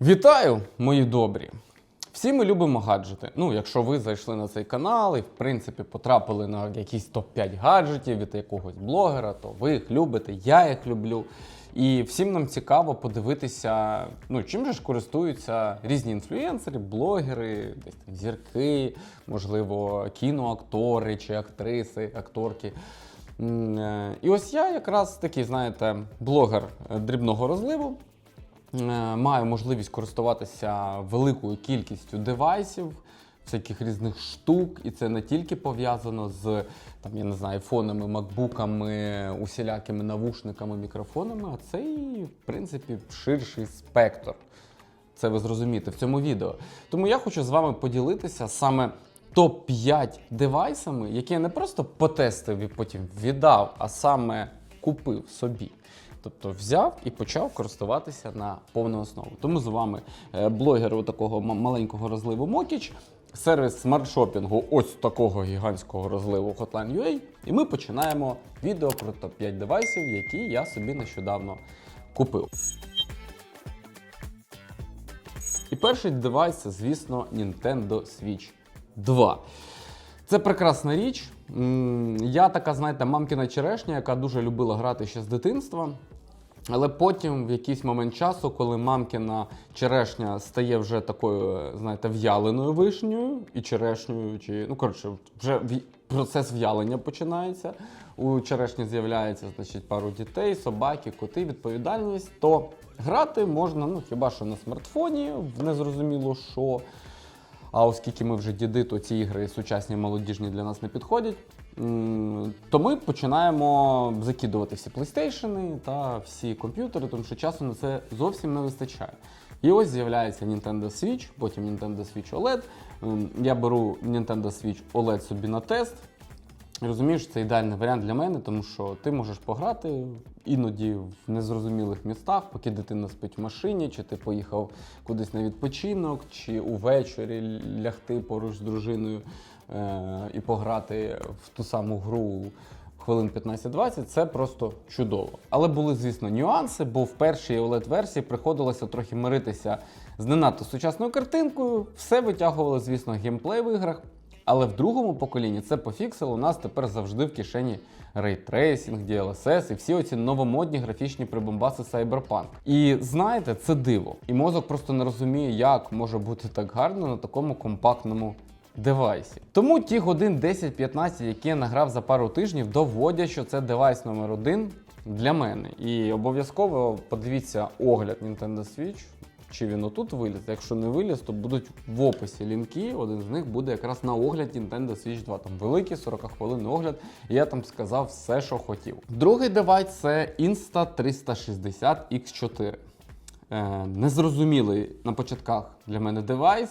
Вітаю, мої добрі! Всі ми любимо гаджети. Ну, якщо ви зайшли на цей канал і, в принципі, потрапили на якийсь топ-5 гаджетів від якогось блогера, то ви їх любите, я їх люблю. І всім нам цікаво подивитися, ну, чим же ж користуються різні інфлюенсери, блогери, десь там зірки, можливо, кіноактори чи актриси, акторки. Е, І ось я якраз такий, знаєте, блогер дрібного розливу. Е, Маю можливість користуватися великою кількістю девайсів, всяких різних штук, і це не тільки пов'язано з там, я не знаю, айфонами, макбуками, усілякими навушниками, мікрофонами, а це і, в принципі, ширший спектр. Це ви зрозумієте в цьому відео. Тому я хочу з вами поділитися саме топ-5 девайсами, які я не просто потестив і потім віддав, а саме купив собі. Тобто взяв і почав користуватися на повну основу. Тому з вами е, блогер такого маленького розливу Мокіч, сервіс смарт-шопінгу ось такого гігантського розливу Hotline.ua. І ми починаємо відео про топ-5 девайсів, які я собі нещодавно купив. І перший девайс це, звісно, Nintendo Switch 2. Це прекрасна річ. Я така, знаєте, мамкіна черешня, яка дуже любила грати ще з дитинства. Але потім, в якийсь момент часу, коли мамкіна черешня стає вже такою, знаєте, в'яленою вишнею і черешнею, чи ну коротше, вже процес в'ялення починається. У черешні з'являється значить, пару дітей, собаки, коти, відповідальність. То грати можна ну хіба що на смартфоні, в незрозуміло що. А оскільки ми вже діди, то ці ігри сучасні молодіжні для нас не підходять. То ми починаємо закидувати всі PlayStation та всі комп'ютери, тому що часу на це зовсім не вистачає. І ось з'являється Nintendo Switch, потім Nintendo Switch OLED. Я беру Nintendo Switch OLED собі на тест. Розумієш, це ідеальний варіант для мене, тому що ти можеш пограти іноді в незрозумілих містах, поки дитина спить в машині, чи ти поїхав кудись на відпочинок, чи увечері лягти поруч з дружиною і пограти в ту саму гру хвилин 15-20, це просто чудово. Але були, звісно, нюанси, бо в першій OLED-версії приходилося трохи миритися з не надто сучасною картинкою. Все витягували, звісно, геймплей в іграх. Але в другому поколінні це пофіксили. У нас тепер завжди в кишені рейтрейсінг, DLSS і всі оці новомодні графічні прибамбаси Cyberpunk. І знаєте, це диво. І мозок просто не розуміє, як може бути так гарно на такому компактному девайсі. Тому ті годин 10-15, які я награв за пару тижнів, доводять, що це девайс номер один для мене. І обов'язково подивіться огляд Nintendo Switch. Чи він отут виліз? Якщо не виліз, то будуть в описі лінки. Один з них буде якраз на огляд Nintendo Switch 2. Там великий 40 хвилин огляд, і я там сказав все, що хотів. Другий девайс це Insta360 X4. Е, незрозумілий на початках для мене девайс.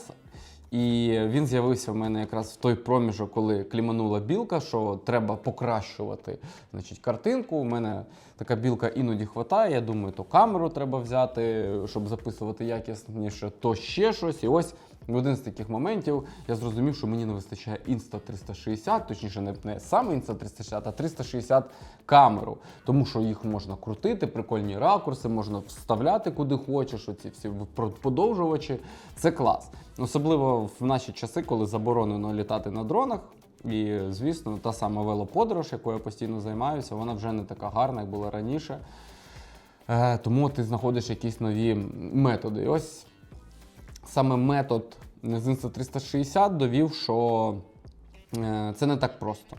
І він з'явився в мене якраз в той проміжок, коли кліманула білка, що треба покращувати значить, картинку. У мене така білка іноді хватає. Я думаю, то камеру треба взяти, щоб записувати якісніше, то ще щось. І ось в один з таких моментів я зрозумів, що мені не вистачає Insta 360, точніше, не, не саме Insta 360, а 360 камеру. Тому що їх можна крутити, прикольні ракурси, можна вставляти куди хочеш. Оці всі подовжувачі. Це клас. Особливо в наші часи, коли заборонено літати на дронах. І, звісно, та сама велоподорож, якою я постійно займаюся, вона вже не така гарна, як була раніше. Е, тому ти знаходиш якісь нові методи. Ось саме метод з Insta360 довів, що е, це не так просто.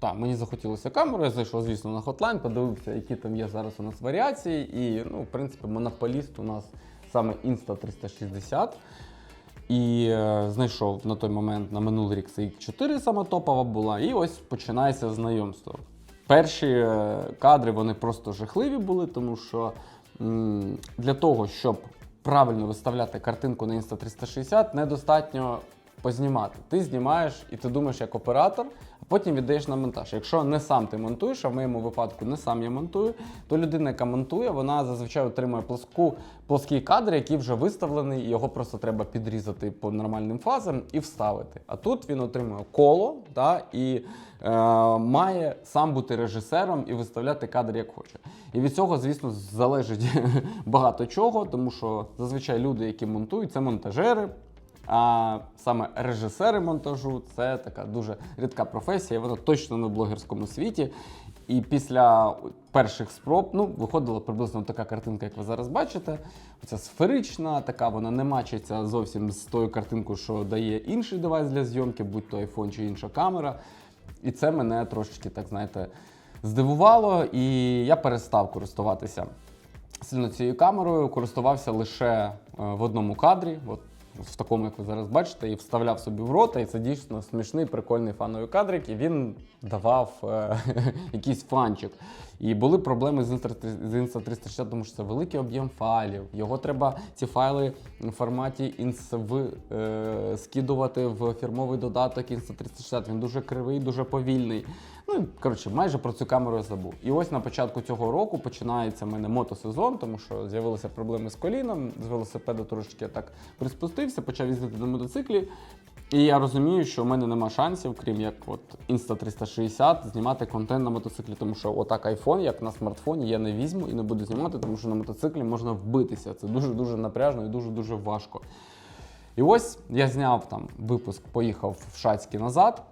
Так, мені захотілося камеру, я зайшов, звісно, на Hotline, подивився, які там є зараз у нас варіації. І, ну, в принципі, монополіст у нас саме Insta360. І е, знайшов на той момент на минулий рік це 4 сама топова була, і ось починається знайомство. Перші е, кадри вони просто жахливі були, тому що м, для того, щоб правильно виставляти картинку на Insta360, недостатньо познімати. Ти знімаєш і ти думаєш як оператор, потім віддаєш на монтаж. Якщо не сам ти монтуєш, а в моєму випадку не сам я монтую, то людина, яка монтує, вона зазвичай отримує плоску, плоский кадр, який вже виставлений, його просто треба підрізати по нормальним фазам і вставити. А тут він отримує коло та, і е, має сам бути режисером і виставляти кадр як хоче. І від цього, звісно, залежить багато чого, тому що зазвичай люди, які монтують, це монтажери. А саме режисери монтажу це така дуже рідка професія, вона точно в блогерському світі. І після перших спроб ну, виходила приблизно така картинка, як ви зараз бачите. Оця сферична, така вона не мачиться зовсім з тою картинкою, що дає інший девайс для зйомки, будь то iPhone чи інша камера. І це мене трошечки, так знаєте, здивувало, і я перестав користуватися сильно цією камерою, користувався лише е, в одному кадрі. От в такому, як ви зараз бачите, і вставляв собі в рота, і це дійсно смішний, прикольний фановий кадрик, і він давав е, якийсь фанчик. І були проблеми з з Insta360, тому що це великий об'єм файлів. Його треба ці файли в форматі INSV е, скидувати в фірмовий додаток Insta360. Він дуже кривий, дуже повільний. Ну, коротше, майже про цю камеру я забув. І ось на початку цього року починається в мене мотосезон, тому що з'явилися проблеми з коліном, з велосипеда трошечки я так приспустився, почав їздити на мотоциклі. І я розумію, що в мене нема шансів, крім як от Insta360, знімати контент на мотоциклі, тому що отак iPhone, як на смартфоні, я не візьму і не буду знімати, тому що на мотоциклі можна вбитися. Це дуже-дуже напряжно і дуже-дуже важко. І ось я зняв там випуск, поїхав в Шацькі назад,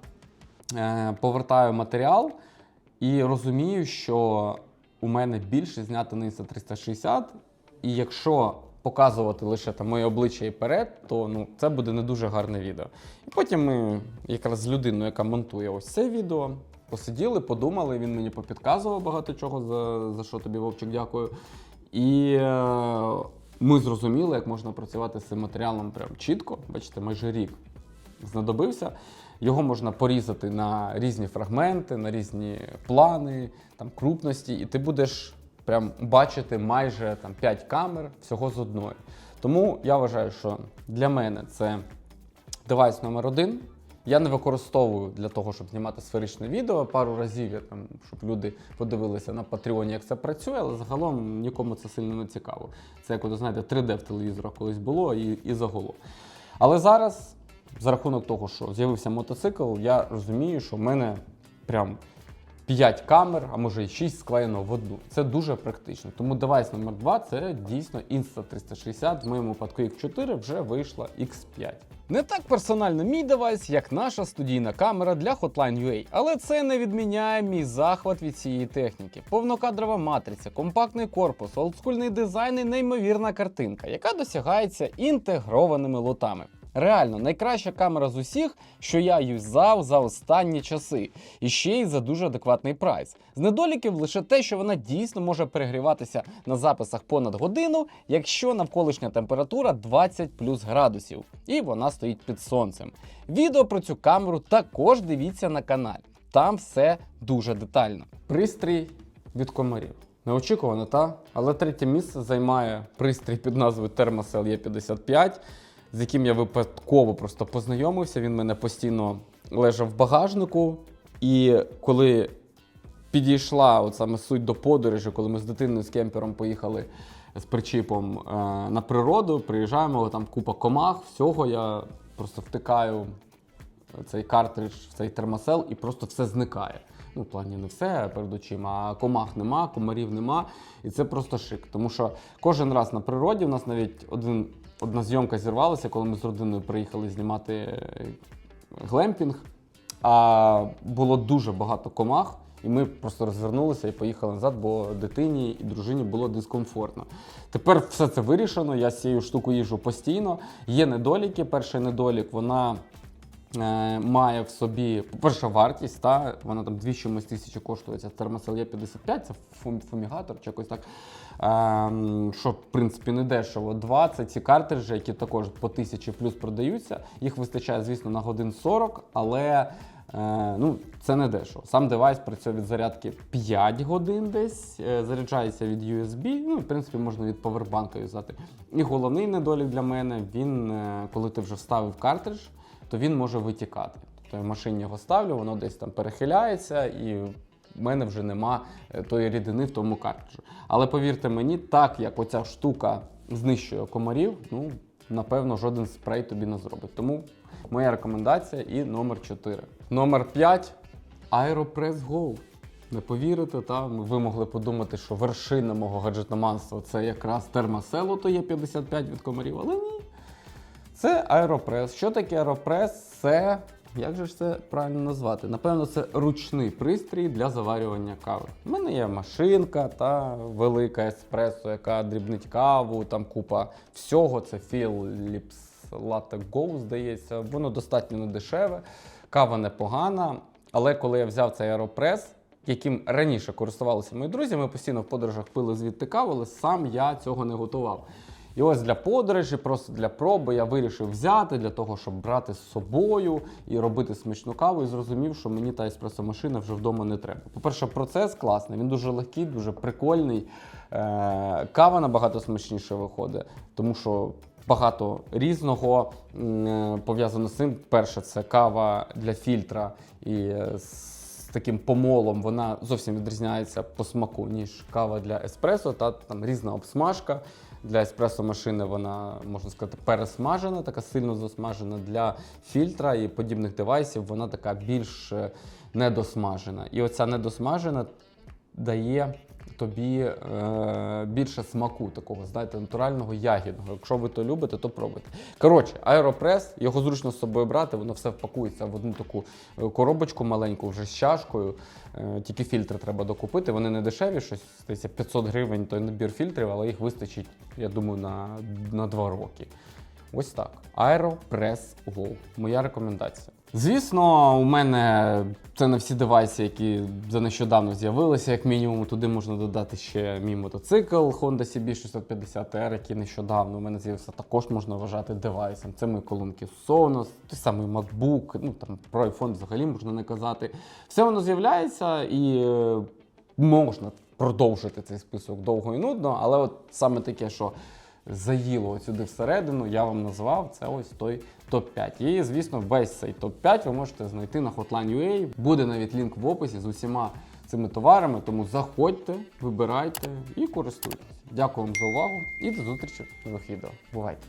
повертаю матеріал і розумію, що у мене більше знято на Insta360, і якщо показувати лише там моє обличчя і перед, то ну, це буде не дуже гарне відео. І потім ми якраз з людиною, яка монтує ось це відео, посиділи, подумали, він мені попідказував багато чого, за, за що тобі, Вовчик, дякую. І е, ми зрозуміли, як можна працювати з цим матеріалом прям чітко. Бачите, майже рік знадобився. Його можна порізати на різні фрагменти, на різні плани, там крупності, і ти будеш прям бачити майже там 5 камер всього з одної. Тому я вважаю, що для мене це девайс номер один. Я не використовую для того, щоб знімати сферичне відео. Пару разів я там, щоб люди подивилися на Патреоні, як це працює, але загалом нікому це сильно не цікаво. Це як, от, знаєте, 3D в телевізорах колись було і, і загуло. Але зараз, за рахунок того, що з'явився мотоцикл, я розумію, що в мене прям 5 камер, а може і 6 склеєно в одну. Це дуже практично. Тому девайс номер 2 це дійсно Insta360. В моєму випадку X4 вже вийшла X5. Не так персонально мій девайс, як наша студійна камера для Hotline UA, але це не відміняє мій захват від цієї техніки. Повнокадрова матриця, компактний корпус, олдскульний дизайн і неймовірна картинка, яка досягається інтегрованими лотами. Реально, найкраща камера з усіх, що я юзав за останні часи, і ще й за дуже адекватний прайс. З недоліків лише те, що вона дійсно може перегріватися на записах понад годину, якщо навколишня температура 20 плюс градусів, і вона стоїть під сонцем. Відео про цю камеру також дивіться на каналі. Там все дуже детально. Пристрій від комарів. Неочікувано, та? Але третє місце займає пристрій під назвою Thermacell E55, з яким я випадково просто познайомився. Він мене постійно лежав в багажнику. І коли підійшла от саме суть до подорожі, коли ми з дитиною з кемпером поїхали з причіпом е, на природу, приїжджаємо, там купа комах, всього я просто втикаю цей картридж цей термосел і просто все зникає. Ну, в плані не все перед очима, а комах нема, комарів нема. І це просто шик. Тому що кожен раз на природі у нас навіть один, одна зйомка зірвалася, коли ми з родиною приїхали знімати е, глемпінг. А було дуже багато комах, і ми просто розвернулися і поїхали назад, бо дитині і дружині було дискомфортно. Тепер все це вирішено. Я з цією штукою їжу постійно. Є недоліки. Перший недолік вона. Е, Має в собі, по-перше, вартість, та вона там 2 чимось тисячі коштує. Ця термосел є 55, це фум- фумігатор чи якось так. Ем, що, в принципі, не дешево. Два це ці картриджі, які також по тисячі плюс продаються. Їх вистачає, звісно, на годин 40, але е, ну, це не дешево. Сам девайс працює від зарядки 5 годин десь, е, заряджається від USB, ну, в принципі, можна від повербанка юзати. І головний недолік для мене, він, е, коли ти вже вставив картридж, то він може витікати. То я машині його ставлю, воно десь там перехиляється, і в мене вже нема е, тої рідини в тому картриджу. Але повірте мені, так як оця штука знищує комарів, ну напевно, жоден спрей тобі не зробить. Тому моя рекомендація і номер 4. Номер 5 Aeropress Go. Не повірите, та ви могли подумати, що вершина мого гаджетоманства це якраз термосело, то є 55 від комарів, але ні. Це аеропрес. Що таке аеропрес? Це. Як же ж це правильно назвати? Напевно, це ручний пристрій для заварювання кави. У мене є машинка та велика еспресо, яка дрібнить каву, там купа всього. Це Philips Latte Go, здається. Воно достатньо недешеве, кава непогана. Але коли я взяв цей аеропрес, яким раніше користувалися мої друзі, ми постійно в подорожах пили звідти каву, але сам я цього не готував. І ось для подорожі, просто для проби я вирішив взяти для того, щоб брати з собою і робити смачну каву, і зрозумів, що мені та еспресо-машина вже вдома не треба. По-перше, процес класний, він дуже легкий, дуже прикольний. Е, кава набагато смачніше виходить, тому що багато різного е, пов'язано з цим. Перше, це кава для фільтра і е, з таким помолом вона зовсім відрізняється по смаку, ніж кава для еспресо, та там різна обсмажка. Для еспресо машини вона, можна сказати, пересмажена, така сильно засмажена. Для фільтра і подібних девайсів вона така більш е, недосмажена. І оця недосмажена дає тобі е, більше смаку такого, знаєте, натурального ягідного. Якщо ви то любите, то пробуйте. Коротше, аеропрес, його зручно з собою брати, воно все впакується в одну таку е, коробочку маленьку, вже з чашкою. Е, тільки фільтри треба докупити. Вони не дешеві, щось здається, 500 гривень той набір фільтрів, але їх вистачить, я думаю, на, на 2 роки. Ось так. Aeropress Go. Моя рекомендація. Звісно, у мене це не всі девайси, які за нещодавно з'явилися. Як мінімум, туди можна додати ще мій мотоцикл Honda CB650R, який нещодавно у мене з'явився, також можна вважати девайсом. Це мої колонки Sonos, той самий MacBook, ну там про iPhone взагалі можна не казати. Все воно з'являється і е, можна продовжити цей список довго і нудно, але от саме таке, що заїло сюди всередину, я вам назвав це ось той топ-5. І, звісно, весь цей топ-5 ви можете знайти на Hotline.ua. Буде навіть лінк в описі з усіма цими товарами, тому заходьте, вибирайте і користуйтесь. Дякую вам за увагу і до зустрічі в нових відео. Бувайте!